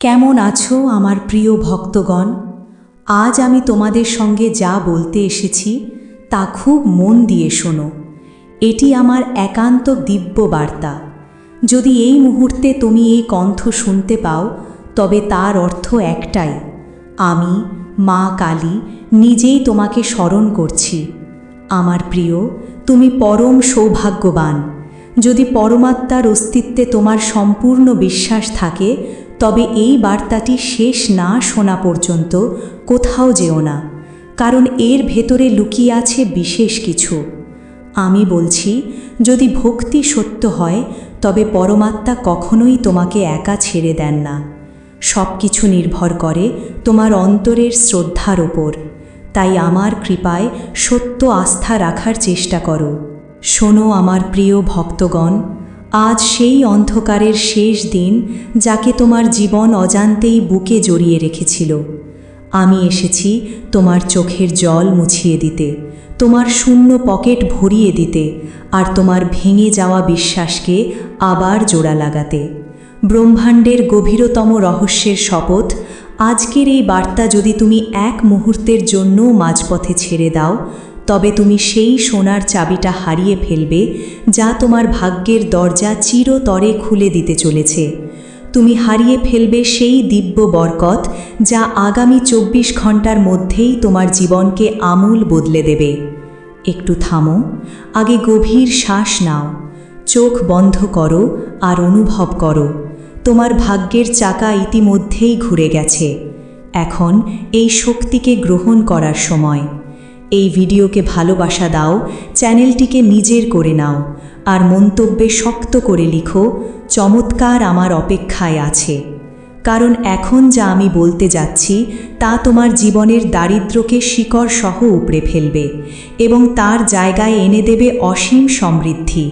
কেমন আছো আমার প্রিয় ভক্তগণ? আজ আমি তোমাদের সঙ্গে যা বলতে এসেছি তা খুব মন দিয়ে শোনো। এটি আমার একান্ত দিব্য বার্তা যদি এই মুহূর্তে তুমি এই কণ্ঠ শুনতে পাও, তবে তার অর্থ একটাই। আমি, মা কালী, নিজেই তোমাকে স্মরণ করছি। আমার প্রিয়, তুমি পরম সৌভাগ্যবান। যদি পরমাত্মার অস্তিত্বে তোমার সম্পূর্ণ বিশ্বাস থাকে তবে এই বার্তাটি শেষ না শোনা পর্যন্ত কোথাও যেও না, কারণ এর ভেতরে লুকিয়ে আছে বিশেষ কিছু। আমি বলছি, যদি ভক্তি সত্য হয়, তবে পরমাত্মা কখনোই তোমাকে একা ছেড়ে দেন না। সব কিছু নির্ভর করে তোমার অন্তরের শ্রদ্ধার ওপর তাই আমার কৃপায় সত্য আস্থা রাখার চেষ্টা করো। শোনো আমার প্রিয় ভক্তগণ আজ সেই অন্ধকারের শেষ দিন যাকে তোমার জীবন অজান্তেই বুকে জড়িয়ে রেখেছিল। আমি এসেছি তোমার চোখের জল মুছিয়ে দিতে, তোমার শূন্য পকেট ভরিয়ে দিতে আর তোমার ভেঙে যাওয়া বিশ্বাসকে আবার জোড়া লাগাতে। ব্রহ্মাণ্ডের গভীরতম রহস্যের শপথ, আজকের এই বার্তা যদি তুমি এক মুহূর্তের জন্য মাঝপথে ছেড়ে দাও তবে তুমি সেই সোনার চাবিটা হারিয়ে ফেলবে, যা তোমার ভাগ্যের দরজা চিরতরে খুলে দিতে চলেছে। তুমি হারিয়ে ফেলবে সেই দিব্য বরকত, যা আগামী চব্বিশ ঘণ্টার মধ্যেই তোমার জীবনকে আমূল বদলে দেবে। একটু থামো, আগে গভীর শ্বাস নাও। চোখ বন্ধ করো আর অনুভব করো। তোমার ভাগ্যের চাকা ইতিমধ্যেই ঘুরে গেছে। এখন এই শক্তিকে গ্রহণ করার সময়। এই ভিডিওকে ভালোবাসা দাও, চ্যানেলটিকে নিজের করে নাও, আর মন্তব্যে শক্ত করে লিখো, চমৎকার আমার অপেক্ষায় আছে। কারণ এখন যা আমি বলতে যাচ্ছি, তা তোমার জীবনের দারিদ্র্যকে শিকড় সহ উপড়ে ফেলবে, এবং তার জায়গায় এনে দেবে অসীম সমৃদ্ধি।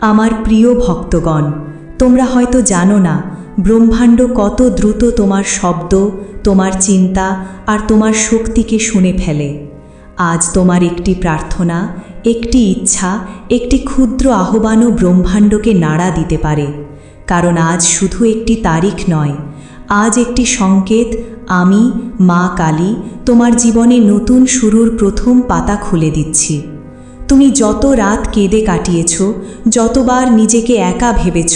আমার প্রিয় ভক্তগণ, তোমরা হয়তো জানো না, ব্রহ্মাণ্ড কত দ্রুত তোমার শব্দ, তোমার চিন্তা, আর তোমার শক্তিকে শুনে ফেলে। আজ তোমার একটি প্রার্থনা, একটি ইচ্ছা, একটি ক্ষুদ্র আহ্বানও ব্রহ্মাণ্ডকে নাড়া দিতে পারে। কারণ আজ শুধু একটি তারিখ নয়, আজ একটি সংকেত, আমি, মা কালী, তোমার জীবনে নতুন শুরুর প্রথম পাতা খুলে দিচ্ছি। তুমি যত রাত কেঁদে কাটিয়েছ, যতবার নিজেকে একা ভেবেছ,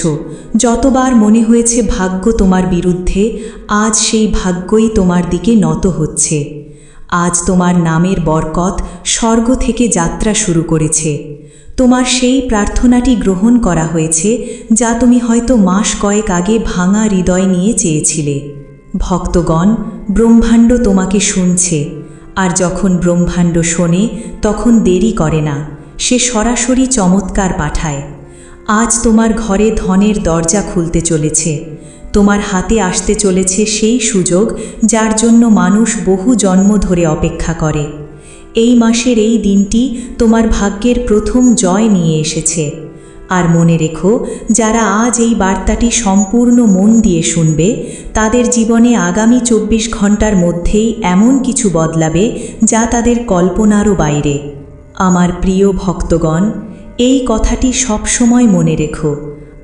যতবার মনে হয়েছে ভাগ্য তোমার বিরুদ্ধে, আজ সেই ভাগ্যই তোমার দিকে নত হচ্ছে। আজ তোমার নামের বরকত স্বর্গ থেকে যাত্রা শুরু করেছে। তোমার সেই প্রার্থনাটি গ্রহণ করা হয়েছে, যা তুমি হয়তো মাস কয়েক আগে ভাঙা হৃদয় নিয়ে চেয়েছিলে। ভক্তগণ, ব্রহ্মাণ্ড তোমাকে শুনছে, আর যখন ব্রহ্মাণ্ড শোনে, তখন দেরি করে না, সে সরাসরি চমৎকার পাঠায়। আজ তোমার ঘরে ধনের দরজা খুলতে চলেছে তোমার হাতে আসতে চলেছে সেই সুযোগ যার জন্য মানুষ বহু জন্ম ধরে অপেক্ষা করে। এই মাসের এই দিনটি তোমার ভাগ্যের প্রথম জয় নিয়ে এসেছে। আর মনে রেখো, যারা আজ এই বার্তাটি সম্পূর্ণ মন দিয়ে শুনবে, তাদের জীবনে আগামী চব্বিশ ঘণ্টার মধ্যেই এমন কিছু বদলাবে যা তাদের কল্পনারও বাইরে। আমার প্রিয় ভক্তগণ, এই কথাটি সবসময় মনে রেখো,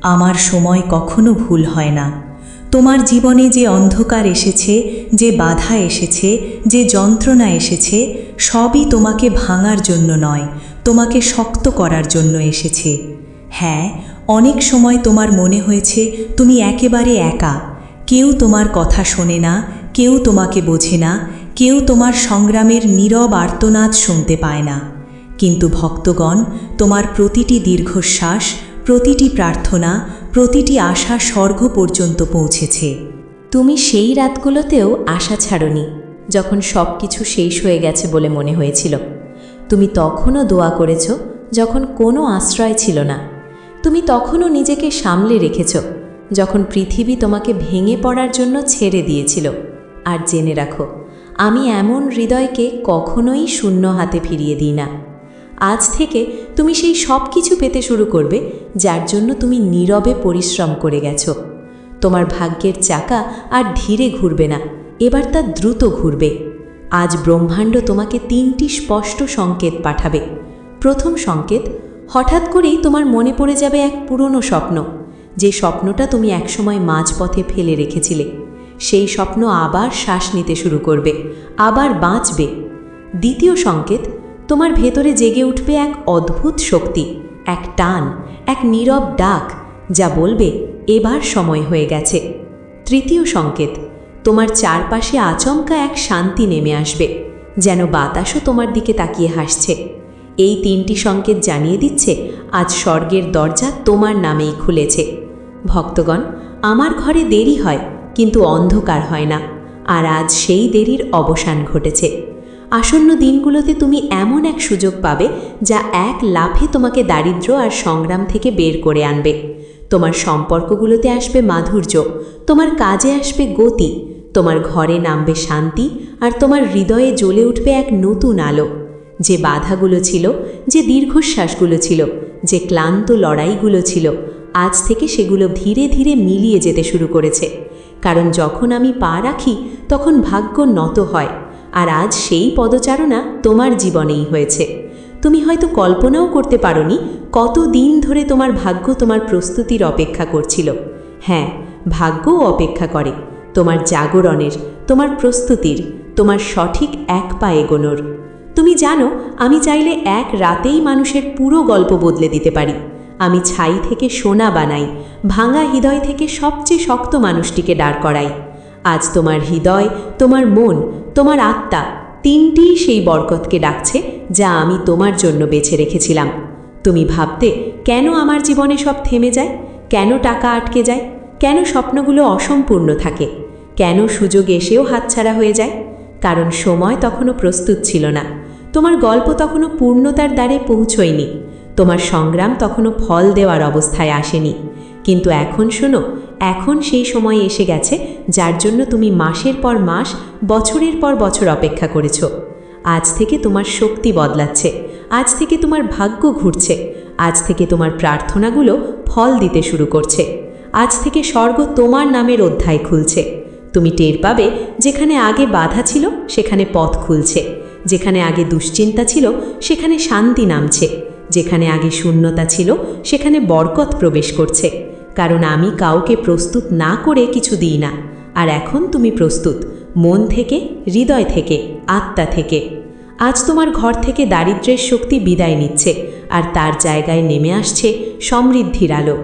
আমার সময় কখনো ভুল হয় না। তোমার জীবনে যে অন্ধকার এসেছে, যে বাধা এসেছে, যে যন্ত্রণা এসেছে, সবই তোমাকে ভাঙার জন্য নয়, তোমাকে শক্ত করার জন্য এসেছে। হ্যাঁ অনেক সময় তোমার মনে হয়েছে, তুমি একেবারে একা। কেউ তোমার কথা শোনে না, কেউ তোমাকে বোঝে না, কেউ তোমার সংগ্রামের নীরব আর্তনাদ শুনতে পায় না। কিন্তু ভক্তগণ, তোমার প্রতিটি দীর্ঘশ্বাস, প্রতিটি প্রার্থনা প্রতিটি আশা স্বর্গ পর্যন্ত পৌঁছেছে। তুমি সেই রাতগুলোতেও আশা ছাড়নি, যখন সব কিছু শেষ হয়ে গেছে বলে মনে হয়েছিল। তুমি তখনও দোয়া করেছ, যখন কোনো আশ্রয় ছিল না। তুমি তখনও নিজেকে সামলে রেখেছ, যখন পৃথিবী তোমাকে ভেঙে পড়ার জন্য ছেড়ে দিয়েছিল। আর জেনে রাখো, আমি এমন হৃদয়কে কখনোই শূন্য হাতে ফিরিয়ে দিই না। আজ থেকে তুমি সেই সব কিছু পেতে শুরু করবে, যার জন্য তুমি নীরবে পরিশ্রম করে গেছো। তোমার ভাগ্যের চাকা আর ধীরে ঘুরবে না, এবার তা দ্রুত ঘুরবে। আজ ব্রহ্মাণ্ড তোমাকে তিনটি স্পষ্ট সংকেত পাঠাবে। প্রথম সংকেত, হঠাৎ করেই তোমার মনে পড়ে যাবে এক পুরনো স্বপ্ন, যে স্বপ্নটা তুমি একসময় মাঝপথে ফেলে রেখেছিলে। সেই স্বপ্ন আবার শ্বাস নিতে শুরু করবে, আবার বাঁচবে। দ্বিতীয় সংকেত তোমার ভেতরে জেগে উঠবে এক অদ্ভুত শক্তি, এক টান, এক নীরব ডাক, যা বলবে, এবার সময় হয়ে গেছে। তৃতীয় সংকেত, তোমার চারপাশে আচমকা এক শান্তি নেমে আসবে, যেন বাতাসও তোমার দিকে তাকিয়ে হাসছে। এই তিনটি সংকেত জানিয়ে দিচ্ছে, আজ স্বর্গের দরজা তোমার নামেই খুলেছে। ভক্তগণ, আমার ঘরে দেরি হয়, কিন্তু অন্ধকার হয় না, আর আজ সেই দেরির অবসান ঘটেছে। আসন্ন দিনগুলোতে তুমি এমন এক সুযোগ পাবে যা এক লাফে তোমাকে দারিদ্র্য আর সংগ্রাম থেকে বের করে আনবে। তোমার সম্পর্কগুলোতে আসবে মাধুর্য, তোমার কাজে আসবে গতি, তোমার ঘরে নামবে শান্তি আর তোমার হৃদয়ে জ্বলে উঠবে এক নতুন আলো। যে বাধাগুলো ছিল, যে দীর্ঘশ্বাসগুলো ছিল, যে ক্লান্ত লড়াইগুলো ছিল, আজ থেকে সেগুলো ধীরে ধীরে মিলিয়ে যেতে শুরু করেছে। কারণ যখন আমি পা রাখি, তখন ভাগ্য নত হয়। আর আজ সেই পদচারণা তোমার জীবনেই হয়েছে। তুমি হয়তো কল্পনাও করতে পারোনি কত দিন ধরে তোমার ভাগ্য তোমার প্রস্তুতির অপেক্ষা করছিল। হ্যাঁ ভাগ্যও অপেক্ষা করে। তোমার জাগরণের, তোমার প্রস্তুতির, তোমার সঠিক এক পা এগোনোর। তুমি জানো, আমি চাইলে এক রাতেই মানুষের পুরো গল্প বদলে দিতে পারি। আমি ছাই থেকে সোনা বানাই, ভাঙা হৃদয় থেকে সবচেয়ে শক্ত মানুষটিকে দাঁড় করাই। আজ তোমার হৃদয়, তোমার মন তোমার আত্মা তিনটিই সেই বরকতকে ডাকছে যা আমি তোমার জন্য বেছে রেখেছিলাম। তুমি ভাবতে, কেন আমার জীবনে সব থেমে যায়? কেন টাকা আটকে যায়? কেন স্বপ্নগুলো অসম্পূর্ণ থাকে? কেন সুযোগ এসেও হাতছাড়া হয়ে যায়? কারণ সময় তখনও প্রস্তুত ছিল না। তোমার গল্প তখনও পূর্ণতার দ্বারে পৌঁছয়নি। তোমার সংগ্রাম তখনও ফল দেওয়ার অবস্থায় আসেনি। কিন্তু এখন শোনো এখন সেই সময় এসে গেছে, যার জন্য তুমি মাসের পর মাস, বছরের পর বছর অপেক্ষা করেছ। আজ থেকে তোমার শক্তি বদলাচ্ছে, আজ থেকে তোমার ভাগ্য ঘুরছে, আজ থেকে তোমার প্রার্থনাগুলো ফল দিতে শুরু করছে। আজ থেকে স্বর্গ তোমার নামের অধ্যায় খুলছে। তুমি টের পাবে, যেখানে আগে বাধা ছিল, সেখানে পথ খুলছে। যেখানে আগে দুশ্চিন্তা ছিল, সেখানে শান্তি নামছে। যেখানে আগে শূন্যতা ছিল, সেখানে বরকত প্রবেশ করছে। কারণ আমি কাউকে প্রস্তুত না করে কিছু দিই না। আর এখন তুমি প্রস্তুত, মন থেকে, হৃদয় থেকে, আত্মা থেকে। আজ তোমার ঘর থেকে দারিদ্র্যের শক্তি বিদায় নিচ্ছে, আর তার জায়গায় নেমে আসছে সমৃদ্ধির আলো।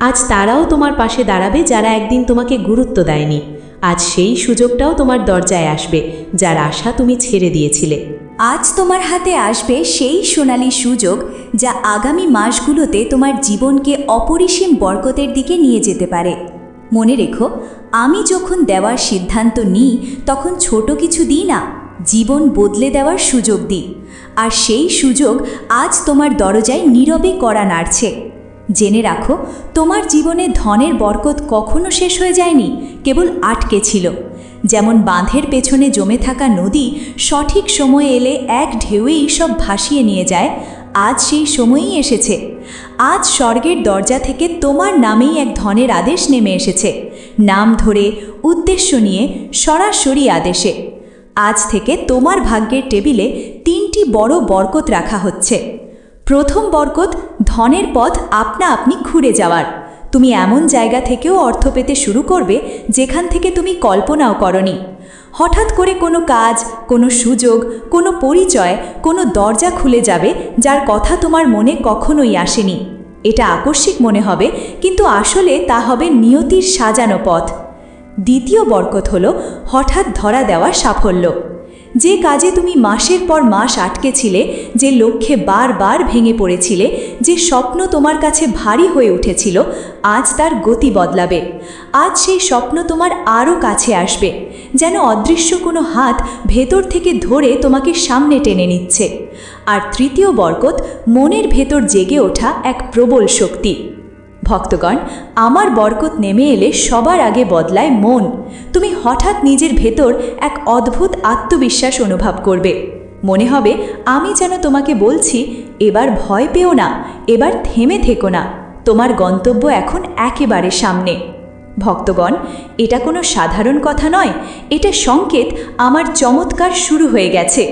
আজ তারাও তোমার পাশে দাঁড়াবে যারা একদিন তোমাকে গুরুত্ব দেয়নি। আজ সেই সুযোগটাও তোমার দরজায় আসবে, যার আশা তুমি ছেড়ে দিয়েছিলে। আজ তোমার হাতে আসবে সেই সোনালি সুযোগ যা আগামী মাসগুলোতে তোমার জীবনকে অপরিসীম বরকতের দিকে নিয়ে যেতে পারে। মনে রেখো, আমি যখন দেওয়ার সিদ্ধান্ত নিই, তখন ছোট কিছু দিই না, জীবন বদলে দেওয়ার সুযোগ দিই। আর সেই সুযোগ আজ তোমার দরজায় নীরবে করা নাড়ছে। জেনে রাখো, তোমার জীবনে ধনের বরকত কখনো শেষ হয়ে যায়নি, কেবল আটকে ছিল। যেমন বাঁধের পেছনে জমে থাকা নদী সঠিক সময়ে এলে এক ঢেউয়েই সব ভাসিয়ে নিয়ে যায়। আজ সেই সময়ই এসেছে। আজ স্বর্গের দরজা থেকে তোমার নামেই এক ধনের আদেশ নেমে এসেছে। নাম ধরে, উদ্দেশ্য নিয়ে, সরাসরি আদেশে। আজ থেকে তোমার ভাগ্যের টেবিলে তিনটি বড় বরকত রাখা হচ্ছে। প্রথম বরকত, ধনের পথ আপনা আপনি খুঁড়ে যাওয়ার। তুমি এমন জায়গা থেকেও অর্থ পেতে শুরু করবে যেখান থেকে তুমি কল্পনাও করনি। হঠাৎ করে কোনো কাজ, কোনো সুযোগ, কোনো পরিচয়, কোনো দরজা খুলে যাবে যার কথা তোমার মনে কখনোই আসেনি। এটা আকস্মিক মনে হবে, কিন্তু আসলে তা হবে নিয়তির সাজানো পথ। দ্বিতীয় বরকত হলো হঠাৎ ধরা দেওয়া সাফল্য। যে কাজে তুমি মাসের পর মাস আটকে ছিলে যে লক্ষ্যে বারবার ভেঙে পড়েছিলে, যে স্বপ্ন তোমার কাছে ভারী হয়ে উঠেছিল, আজ তার গতি বদলাবে। আজ সেই স্বপ্ন তোমার আরও কাছে আসবে, যেন অদৃশ্য কোনো হাত ভেতর থেকে ধরে তোমাকে সামনে টেনে নিচ্ছে। আর তৃতীয় বরকত, মনের ভেতর জেগে ওঠা এক প্রবল শক্তি। ভক্তগণ, আমার বরকত নেমে এলে সবার আগে বদলায় মন। তুমি হঠাৎ নিজের ভেতর এক অদ্ভুত আত্মবিশ্বাস অনুভব করবে। মনে হবে, আমি যেন তোমাকে বলছি, এবার ভয় পেও না, এবার থেমে থেকো না, তোমার গন্তব্য এখন একেবারে সামনে। ভক্তগণ, এটা কোনো সাধারণ কথা নয়, এটা সংকেত আমার চমৎকার শুরু হয়ে গেছে।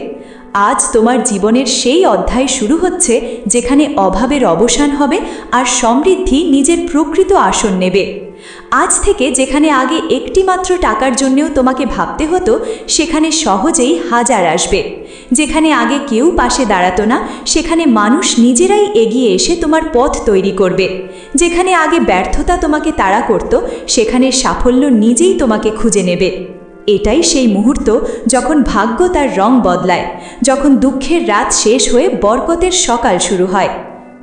আজ তোমার জীবনের সেই অধ্যায় শুরু হচ্ছে যেখানে অভাবের অবসান হবে আর সমৃদ্ধি নিজের প্রকৃত আসন নেবে। আজ থেকে যেখানে আগে একটি মাত্র টাকার জন্যেও তোমাকে ভাবতে হতো, সেখানে সহজেই হাজার আসবে। যেখানে আগে কেউ পাশে দাঁড়াতো না, সেখানে মানুষ নিজেরাই এগিয়ে এসে তোমার পথ তৈরি করবে। যেখানে আগে ব্যর্থতা তোমাকে তাড়া করত, সেখানে সাফল্য নিজেই তোমাকে খুঁজে নেবে। এটাই সেই মুহূর্ত যখন ভাগ্য তার রং বদলায়, যখন দুঃখের রাত শেষ হয়ে বরকতের সকাল শুরু হয়।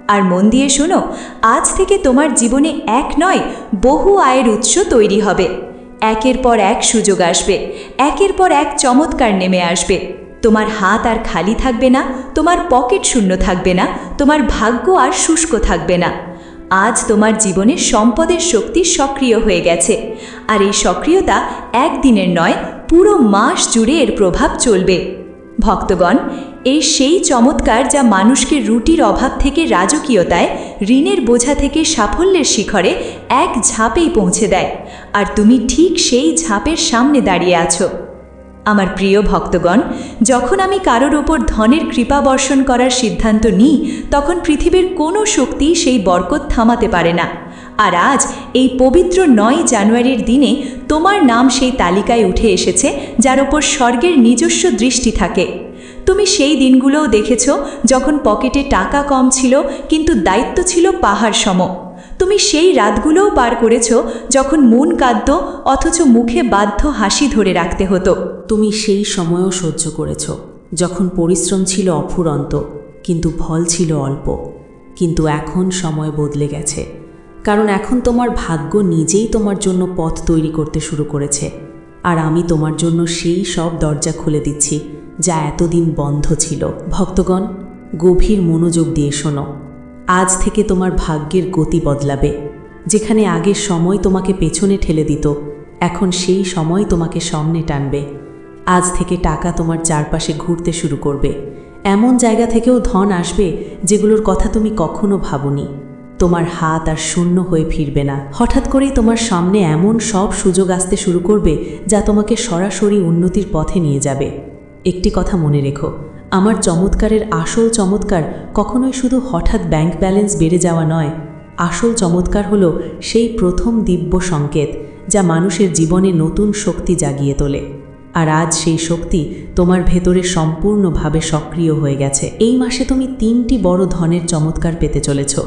আর মন দিয়ে শোনো, আজ থেকে তোমার জীবনে এক নয়, বহু আয়ের উৎস তৈরি হবে। একের পর এক সুযোগ আসবে, একের পর এক চমৎকার নেমে আসবে। তোমার হাত আর খালি থাকবে না, তোমার পকেট শূন্য থাকবে না, তোমার ভাগ্য আর শুষ্ক থাকবে না। আজ তোমার জীবনে সম্পদের শক্তি সক্রিয় হয়ে গেছে। আর এই সক্রিয়তা একদিনের নয়, পুরো মাস জুড়ে এর প্রভাব চলবে। ভক্তগণ, এই সেই চমৎকার যা মানুষকে রুটির অভাব থেকে রাজকীয়তায়, ঋণের বোঝা থেকে সাফল্যের শিখরে এক ঝাঁপেই পৌঁছে দেয়। আর তুমি ঠিক সেই ঝাঁপের সামনে দাঁড়িয়ে আছো। আমার প্রিয় ভক্তগণ, যখন আমি কারোর ওপর ধনের কৃপা বর্ষণ করার সিদ্ধান্ত নিই, তখন পৃথিবীর কোনো শক্তি সেই বরকত থামাতে পারে না। আর আজ, এই পবিত্র নয় জানুয়ারির দিনে তোমার নাম সেই তালিকায় উঠে এসেছে, যার ওপর স্বর্গের নিজস্ব দৃষ্টি থাকে। তুমি সেই দিনগুলোও দেখেছ, যখন পকেটে টাকা কম ছিল, কিন্তু দায়িত্ব ছিল পাহাড় সম। তুমি সেই রাতগুলোও পার করেছ যখন মন কাঁদত অথচ মুখে বাধ্য হাসি ধরে রাখতে হতো। তুমি সেই সময়ও সহ্য করেছ, যখন পরিশ্রম ছিল অফুরন্ত, কিন্তু ফল ছিল অল্প। কিন্তু এখন সময় বদলে গেছে, কারণ এখন তোমার ভাগ্য নিজেই তোমার জন্য পথ তৈরি করতে শুরু করেছে, আর আমি তোমার জন্য সেই সব দরজা খুলে দিচ্ছি, যা এতদিন বন্ধ ছিল। ভক্তগণ, গভীর মনোযোগ দিয়ে শোনো। আজ থেকে তোমার ভাগ্যের গতি বদলাবে। যেখানে আগের সময় তোমাকে পেছনে ঠেলে দিত, এখন সেই সময় তোমাকে সামনে টানবে। আজ থেকে টাকা তোমার চারপাশে ঘুরতে শুরু করবে। এমন জায়গা থেকেও ধন আসবে যেগুলোর কথা তুমি কখনো ভাবনি। তোমার হাত আর শূন্য হয়ে ফিরবে না। হঠাৎ করেই তোমার সামনে এমন সব সুযোগ আসতে শুরু করবে যা তোমাকে সরাসরি উন্নতির পথে নিয়ে যাবে। একটি কথা মনে রেখো আমার চমৎকারের আসল চমৎকার কখনোই শুধু হঠাৎ ব্যাংক ব্যালেন্স বেড়ে যাওয়া নয়। আসল চমৎকার হল সেই প্রথম দিব্য সংকেত যা মানুষের জীবনে নতুন শক্তি জাগিয়ে তোলে। আর আজ সেই শক্তি তোমার ভেতরে সম্পূর্ণভাবে সক্রিয় হয়ে গেছে। এই মাসে তুমি তিনটি বড় ধনের চমৎকার পেতে চলেছ।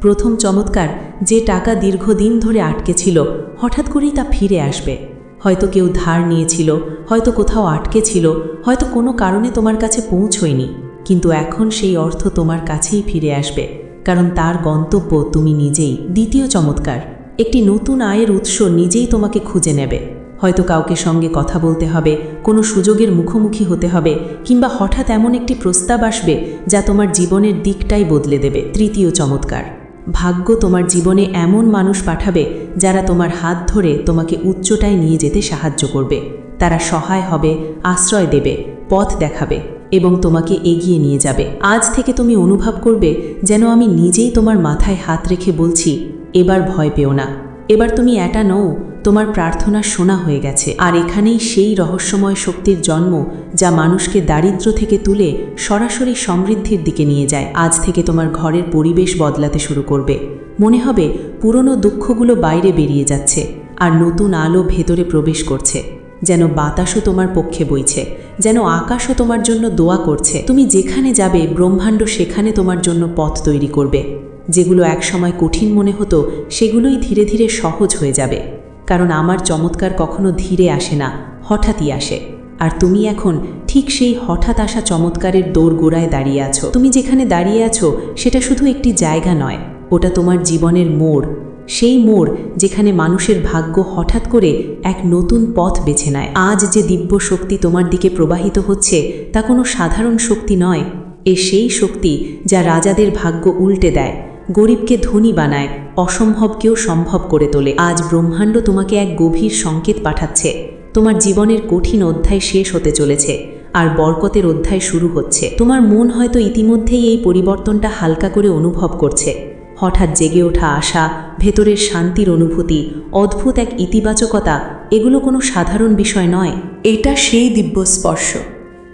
প্রথম চমৎকার, যে টাকা দীর্ঘদিন ধরে আটকে ছিল, হঠাৎ করেই তা ফিরে আসবে। হয়তো কেউ ধার নিয়েছিল, হয়তো কোথাও আটকে ছিল, হয়তো কোনো কারণে তোমার কাছে পৌঁছয়নি। কিন্তু এখন সেই অর্থ তোমার কাছেই ফিরে আসবে, কারণ তার গন্তব্য তুমি নিজেই, দ্বিতীয় চমৎকার। একটি নতুন আয়ের উৎস নিজেই তোমাকে খুঁজে নেবে। হয়তো কাউকে সঙ্গে কথা বলতে হবে, কোনো সুযোগের মুখোমুখি হতে হবে, কিংবা হঠাৎ এমন একটি প্রস্তাব আসবে যা তোমার জীবনের দিকটাই বদলে দেবে, তৃতীয় চমৎকার। ভাগ্য তোমার জীবনে এমন মানুষ পাঠাবে যারা তোমার হাত ধরে তোমাকে উচ্চটায় নিয়ে যেতে সাহায্য করবে। তারা সহায় হবে, আশ্রয় দেবে, পথ দেখাবে এবং তোমাকে এগিয়ে নিয়ে যাবে। আজ থেকে তুমি অনুভব করবে যেন আমি নিজেই তোমার মাথায় হাত রেখে বলছি, এবার ভয় পেও না। এবার তুমি এটা নও তোমার প্রার্থনা শোনা হয়ে গেছে। আর এখানেই সেই রহস্যময় শক্তির জন্ম যা মানুষকে দারিদ্র থেকে তুলে সরাসরি সমৃদ্ধির দিকে নিয়ে যায়। আজ থেকে তোমার ঘরের পরিবেশ বদলাতে শুরু করবে। মনে হবে পুরনো দুঃখগুলো বাইরে বেরিয়ে যাচ্ছে আর নতুন আলো ভেতরে প্রবেশ করছে। যেন বাতাসও তোমার পক্ষে বইছে। যেন আকাশও তোমার জন্য দোয়া করছে। তুমি যেখানে যাবে, ব্রহ্মাণ্ড সেখানে তোমার জন্য পথ তৈরি করবে। যেগুলো একসময় কঠিন মনে হতো, সেগুলোই ধীরে ধীরে সহজ হয়ে যাবে। কারণ আমার চমৎকার কখনো ধীরে আসে না, হঠাৎই আসে। আর তুমি এখন ঠিক সেই হঠাৎ আসা চমৎকারের দোরগোড়ায় দাঁড়িয়ে আছো। তুমি যেখানে দাঁড়িয়ে আছো, সেটা শুধু একটি জায়গা নয়, ওটা তোমার জীবনের মোড়। সেই মোড় যেখানে মানুষের ভাগ্য হঠাৎ করে এক নতুন পথ বেছে নেয়। আজ যে দিব্য শক্তি তোমার দিকে প্রবাহিত হচ্ছে, তা কোনো সাধারণ শক্তি নয়। এ সেই শক্তি যা রাজাদের ভাগ্য উল্টে দেয়, গরিবকে ধনী বানায় অসম্ভবকেও সম্ভব করে তোলে। আজ ব্রহ্মাণ্ড তোমাকে এক গভীর সংকেত পাঠাচ্ছে। তোমার জীবনের কঠিন অধ্যায় শেষ হতে চলেছে, আর বরকতের অধ্যায় শুরু হচ্ছে। তোমার মন হয়তো ইতিমধ্যেই এই পরিবর্তনটা হালকা করে অনুভব করছে। হঠাৎ জেগে ওঠা আশা, ভেতরের শান্তির অনুভূতি, অদ্ভুত এক ইতিবাচকতা, এগুলো কোনো সাধারণ বিষয় নয়। এটা সেই দিব্য স্পর্শ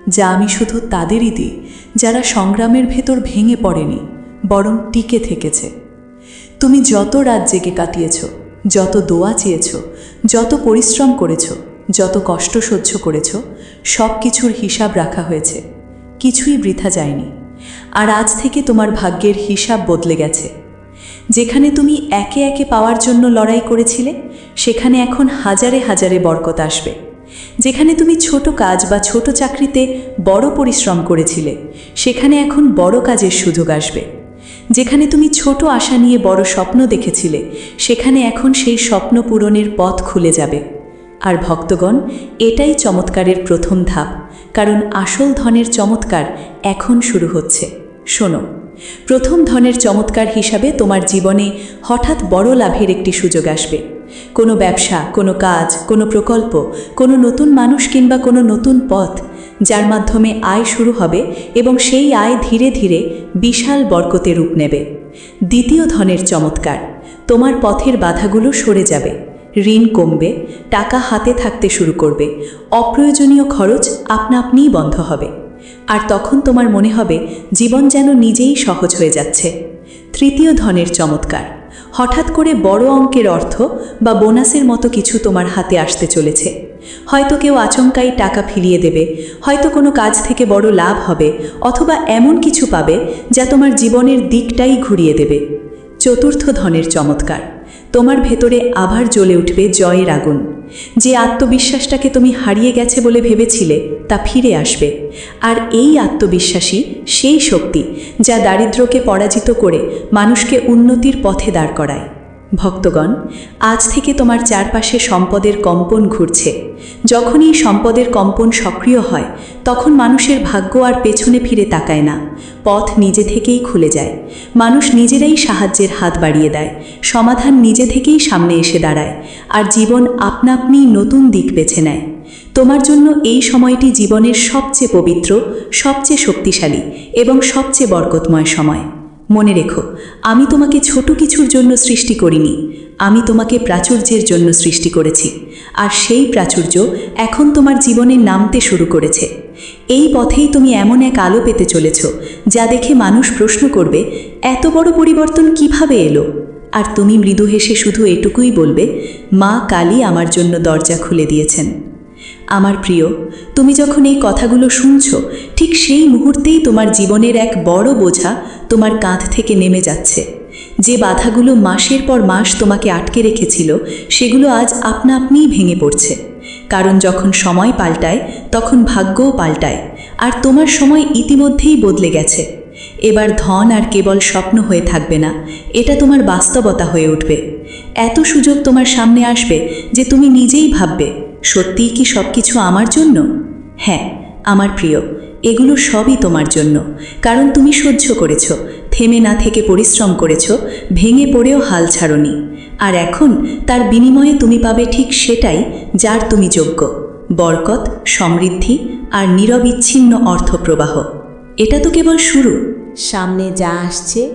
যা আমি শুধু তাদেরই দিই, যারা সংগ্রামের ভেতর ভেঙে পড়েনি, বরং টিকে থেকেছে। তুমি যত রাত জেগে কাটিয়েছ, যত দোয়া চেয়েছ, যত পরিশ্রম করেছ, যত কষ্ট সহ্য করেছ, সব কিছুর হিসাব রাখা হয়েছে। কিছুই বৃথা যায়নি। আর আজ থেকে তোমার ভাগ্যের হিসাব বদলে গেছে। যেখানে তুমি একে একে পাওয়ার জন্য লড়াই করেছিলে, সেখানে এখন হাজারে হাজারে বরকত আসবে। যেখানে তুমি ছোট কাজ বা ছোট চাকরিতে বড় পরিশ্রম করেছিলে, সেখানে এখন বড় কাজের সুযোগ আসবে। যেখানে তুমি ছোট আশা নিয়ে বড় স্বপ্ন দেখেছিলে, সেখানে এখন সেই স্বপ্ন পূরণের পথ খুলে যাবে। আর ভক্তগণ, এটাই চমৎকারের প্রথম ধাপ, কারণ আসল ধনের চমৎকার এখন শুরু হচ্ছে। শোনো, প্রথম ধনের চমৎকার হিসাবে তোমার জীবনে হঠাৎ বড় লাভের একটি সুযোগ আসবে। কোনো ব্যবসা, কোনো কাজ, কোনো প্রকল্প, কোনো নতুন মানুষ কিংবা কোনো নতুন পথ যার মাধ্যমে আয় শুরু হবে এবং সেই আয় ধীরে ধীরে বিশাল বরকতে রূপ নেবে। দ্বিতীয় ধনের চমৎকার, তোমার পথের বাধাগুলো সরে যাবে, ঋণ কমবে, টাকা হাতে থাকতে শুরু করবে, অপ্রয়োজনীয় খরচ আপনা আপনিই বন্ধ হবে। আর তখন তোমার মনে হবে জীবন যেন নিজেই সহজ হয়ে যাচ্ছে। তৃতীয় ধনের চমৎকার, হঠাৎ করে বড় অঙ্কের অর্থ বা বোনাসের মতো কিছু তোমার হাতে আসতে চলেছে। হয়তো কেউ আচমকাই টাকা ফিরিয়ে দেবে, হয়তো কোনো কাজ থেকে বড় লাভ হবে, অথবা এমন কিছু পাবে যা তোমার জীবনের দিকটাই ঘুরিয়ে দেবে। চতুর্থ ধনের চমৎকার। তোমার ভেতরে আবার জ্বলে উঠবে জয়ের আগুন। যে আত্মবিশ্বাসটাকে তুমি হারিয়ে গেছে বলে ভেবেছিলে, তা ফিরে আসবে। আর এই আত্মবিশ্বাসী সেই শক্তি যা দারিদ্র্যকে পরাজিত করে মানুষকে উন্নতির পথে দাঁড় করায়। ভক্তগণ, আজ থেকে তোমার চারপাশে সম্পদের কম্পন ঘুরছে। যখনই সম্পদের কম্পন সক্রিয় হয়, তখন মানুষের ভাগ্য আর পেছনে ফিরে তাকায় না। পথ নিজে থেকেই খুলে যায়। মানুষ নিজেরাই সাহায্যের হাত বাড়িয়ে দেয়। সমাধান নিজে থেকেই সামনে এসে দাঁড়ায়। আর জীবন আপনা নতুন দিক বেছে নেয়। তোমার জন্য এই সময়টি জীবনের সবচেয়ে পবিত্র, সবচেয়ে শক্তিশালী এবং সবচেয়ে বরকতময় সময়। মনে রেখো, আমি তোমাকে ছোট কিছুর জন্য সৃষ্টি করিনি, আমি তোমাকে প্রাচুর্যের জন্য সৃষ্টি করেছি, আর সেই প্রাচুর্য এখন তোমার জীবনে নামতে শুরু করেছে। এই পথেই তুমি এমন এক আলো পেতে চলেছ, যা দেখে মানুষ প্রশ্ন করবে, এত বড় পরিবর্তন কীভাবে এলো? আর তুমি মৃদু হেসে শুধু এটুকুই বলবে, মা কালী আমার জন্য দরজা খুলে দিয়েছেন। আমার প্রিয়, তুমি যখন এই কথাগুলো শুনছ, ঠিক সেই মুহূর্তেই তোমার জীবনের এক বড় বোঝা তোমার কাঁধ থেকে নেমে যাচ্ছে। যে বাধাগুলো মাসের পর মাস তোমাকে আটকে রেখেছিল, সেগুলো আজ আপনা আপনিই ভেঙে পড়ছে। কারণ যখন সময় পাল্টায়, তখন ভাগ্যও পাল্টায়, আর তোমার সময় ইতিমধ্যেই বদলে গেছে। এবার ধন আর কেবল স্বপ্ন হয়ে থাকবে না, এটা তোমার বাস্তবতা হয়ে উঠবে। এত সুযোগ তোমার সামনে আসবে যে তুমি নিজেই ভাববে, সত্যিই কি সব কিছু আমার জন্য? হ্যাঁ আমার প্রিয়। এগুলো সবই তোমার জন্য। কারণ তুমি সহ্য করেছ, থেমে না থেকে পরিশ্রম করেছ, ভেঙে পড়েও হাল ছাড়নি। আর এখন তার বিনিময়ে তুমি পাবে ঠিক সেটাই যার তুমি যোগ্য। বরকত, সমৃদ্ধি আর নিরবিচ্ছিন্ন অর্থপ্রবাহ। এটা তো কেবল শুরু। সামনে যা আসছে,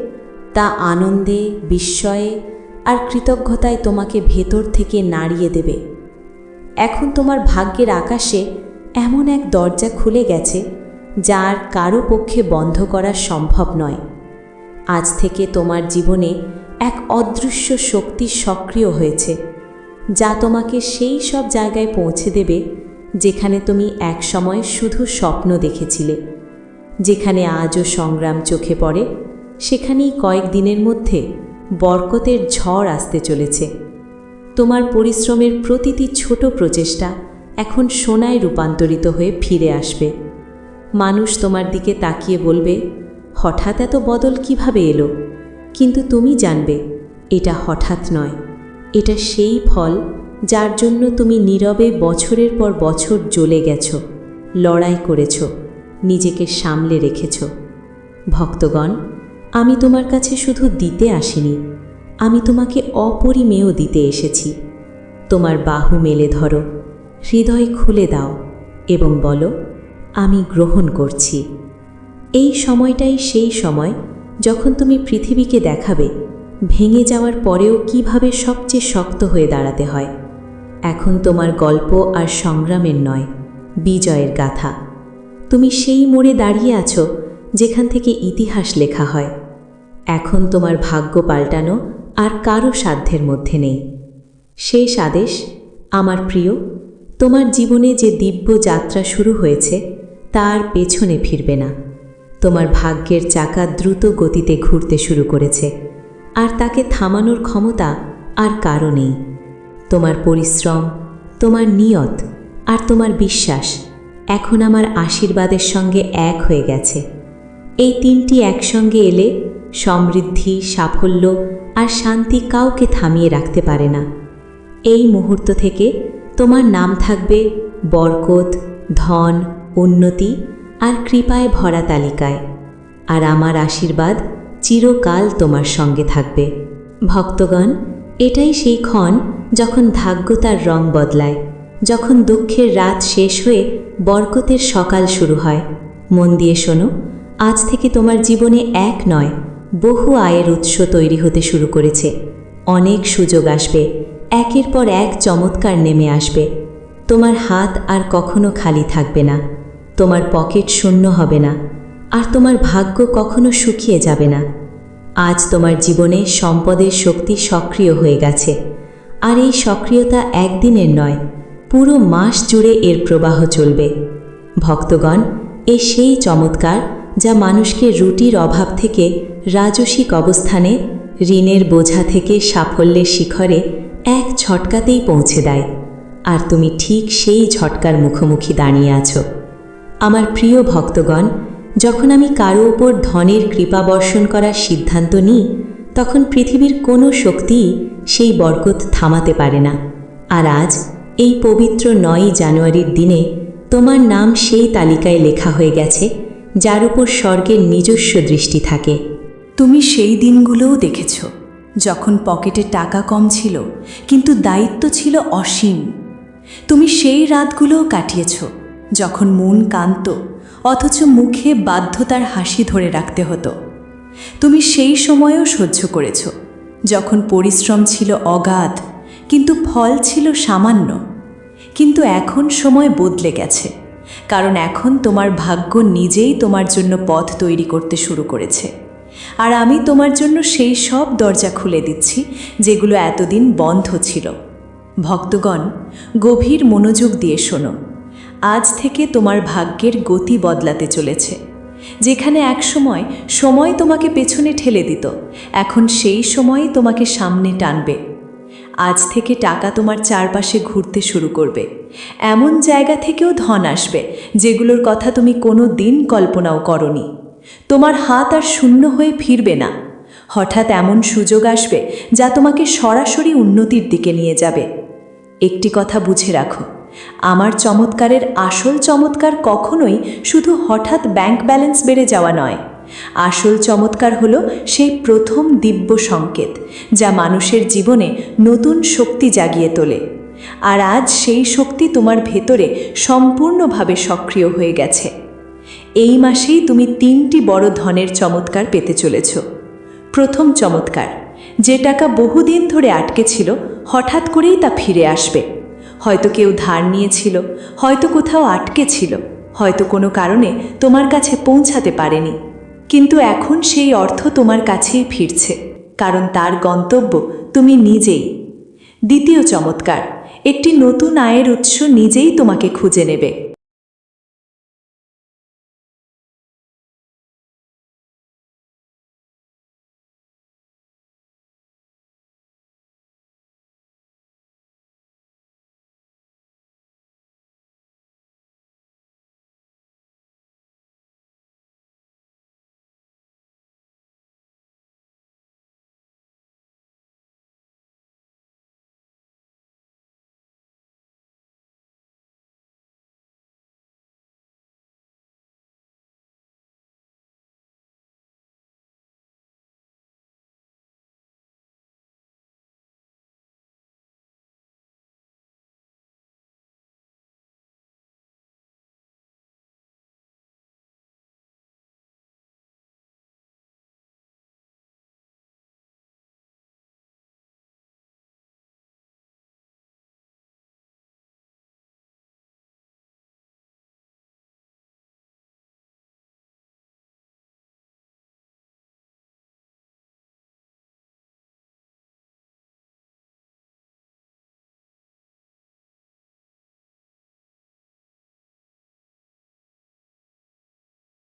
তা আনন্দে, বিস্ময়ে আর কৃতজ্ঞতায় তোমাকে ভেতর থেকে নাড়িয়ে দেবে। এখন তোমার ভাগ্যের আকাশে এমন এক দরজা খুলে গেছে যা আর কারও পক্ষে বন্ধ করা সম্ভব নয়। আজ থেকে তোমার জীবনে এক অদৃশ্য শক্তি সক্রিয় হয়েছে, যা তোমাকে সেই সব জায়গায় পৌঁছে দেবে যেখানে তুমি একসময় শুধু স্বপ্ন দেখেছিলে। যেখানে আজও সংগ্রাম চোখে পড়ে, সেখানেই কয়েকদিনের মধ্যে বরকতের ঝড় আসতে চলেছে। তোমার পরিশ্রমের প্রতিটি ছোট প্রচেষ্টা এখন সোনায় রূপান্তরিত হয়ে ফিরে আসবে। মানুষ তোমার দিকে তাকিয়ে বলবে, হঠাৎ এত বদল কীভাবে এলো? কিন্তু তুমি জানবে, এটা হঠাৎ নয়। এটা সেই ফল যার জন্য তুমি নীরবে বছরের পর বছর জ্বলে গেছ, লড়াই করেছ, নিজেকে সামলে রেখেছ। ভক্তগণ, আমি তোমার কাছে শুধু দিতে আসিনি, আমি তোমাকে অপরিমেয় দিতে এসেছি। তোমার বাহু মেলে ধরো, হৃদয় খুলে দাও এবং বলো আমি গ্রহণ করছি। এই সময়টাই সেই সময় যখন তুমি পৃথিবীকে দেখাবে, ভেঙে যাওয়ার পরেও কীভাবে সবচেয়ে শক্ত হয়ে দাঁড়াতে হয়। এখন তোমার গল্প আর সংগ্রামের নয়, বিজয়ের গাথা। তুমি সেই মোড়ে দাঁড়িয়ে আছো যেখান থেকে ইতিহাস লেখা হয়। এখন তোমার ভাগ্য পাল্টানো আর কারও সাধ্যের মধ্যে নেই। শেষ আদেশ, আমার প্রিয়, তোমার জীবনে যে দিব্য যাত্রা শুরু হয়েছে তার পেছনে ফিরবে না। তোমার ভাগ্যের চাকা দ্রুত গতিতে ঘুরতে শুরু করেছে। আর তাকে থামানোর ক্ষমতা আর কারও নেই। তোমার পরিশ্রম, তোমার নিয়ত আর তোমার বিশ্বাস এখন আমার আশীর্বাদের সঙ্গে এক হয়ে গেছে। এই তিনটি একসঙ্গে এলে সমৃদ্ধি, সাফল্য আর শান্তি কাউকে থামিয়ে রাখতে পারে না। এই মুহূর্ত থেকে তোমার নাম থাকবে বরকত, ধন উন্নতি আর কৃপায় ভরা তালিকায়। আর আমার আশীর্বাদ চিরকাল তোমার সঙ্গে থাকবে। ভক্তগণ, এটাই সেই ক্ষণ যখন ভাগ্য তার রং বদলায়, যখন দুঃখের রাত শেষ হয়ে বরকতের সকাল শুরু হয়। মন দিয়ে শোনো, আজ থেকে তোমার জীবনে এক নয়, বহু আয়ের উৎস তৈরি হতে শুরু করেছে। অনেক সুযোগ আসবে, একের পর এক চমৎকার নেমে আসবে। তোমার হাত আর কখনো খালি থাকবে না। তোমার পকেট শূন্য হবে না, আর তোমার ভাগ্য কখনো শুকিয়ে যাবে না। আজ তোমার জীবনে সম্পদের শক্তি সক্রিয় হয়ে গেছে, আর এই সক্রিয়তা একদিনের নয়, পুরো মাস জুড়ে এর প্রবাহ চলবে। ভক্তগণ, এ সেই চমৎকার যা মানুষকে রুটির অভাব থেকে রাজসিক অবস্থানে, ঋণের বোঝা থেকে সাফল্যের শিখরে এক ঝটকাতেই পৌঁছে দেয়। আর তুমি ঠিক সেই ঝটকার মুখোমুখি দাঁড়িয়ে আছো। আমার প্রিয় ভক্তগণ, যখন আমি কারও ওপর ধনের কৃপা বর্ষণ করার সিদ্ধান্ত নিই, তখন পৃথিবীর কোনো শক্তিই সেই বরকত থামাতে পারে না। আর আজ, এই পবিত্র নয়ই জানুয়ারির দিনে তোমার নাম সেই তালিকায় লেখা হয়ে গেছে, যার উপর স্বর্গের নিজস্ব দৃষ্টি থাকে। তুমি সেই দিনগুলোও দেখেছ, যখন পকেটে টাকা কম ছিল, কিন্তু দায়িত্ব ছিল অসীম। তুমি সেই রাতগুলোও কাটিয়েছ যখন মন কান্ত, অথচ মুখে বাধ্যতার হাসি ধরে রাখতে হতো। তুমি সেই সময়েও সহ্য করেছ, যখন পরিশ্রম ছিল অগাধ, কিন্তু ফল ছিল সামান্য। কিন্তু এখন সময় বদলে গেছে, কারণ এখন তোমার ভাগ্য নিজেই তোমার জন্য পথ তৈরি করতে শুরু করেছে। আর আমি তোমার জন্য সেই সব দরজা খুলে দিচ্ছি, যেগুলো এতদিন বন্ধ ছিল। ভক্তগণ, গভীর মনোযোগ দিয়ে শোনো। আজ থেকে তোমার ভাগ্যের গতি বদলাতে চলেছে। যেখানে একসময় সময় তোমাকে পেছনে ঠেলে দিত, এখন সেই সময়ই তোমাকে সামনে টানবে। আজ থেকে টাকা তোমার চারপাশে ঘুরতে শুরু করবে। এমন জায়গা থেকেও ধন আসবে, যেগুলোর কথা তুমি কোনো দিন কল্পনাও করনি। তোমার হাত আর শূন্য হয়ে ফিরবে না। হঠাৎ এমন সুযোগ আসবে যা তোমাকে সরাসরি উন্নতির দিকে নিয়ে যাবে। একটি কথা বুঝে রাখো আমার চমৎকারের আসল চমৎকার কখনোই শুধু হঠাৎ ব্যাংক ব্যালেন্স বেড়ে যাওয়া নয়। আসল চমৎকার হল সেই প্রথম দিব্য সংকেত, যা মানুষের জীবনে নতুন শক্তি জাগিয়ে তোলে। আর আজ সেই শক্তি তোমার ভেতরে সম্পূর্ণভাবে সক্রিয় হয়ে গেছে। এই মাসেই তুমি তিনটি বড় ধনের চমৎকার পেতে চলেছ। প্রথম চমৎকার, যে টাকা বহুদিন ধরে আটকে ছিল, হঠাৎ করেই তা ফিরে আসবে। হয়তো কেউ ধার নিয়েছিল, হয়তো কোথাও আটকে ছিল, হয়তো কোনো কারণে তোমার কাছে পৌঁছাতে পারেনি। কিন্তু এখন সেই অর্থ তোমার কাছেই ফিরছে, কারণ তার গন্তব্য তুমি নিজেই। দ্বিতীয় চমৎকার, একটি নতুন আয়ের উৎস নিজেই তোমাকে খুঁজে নেবে।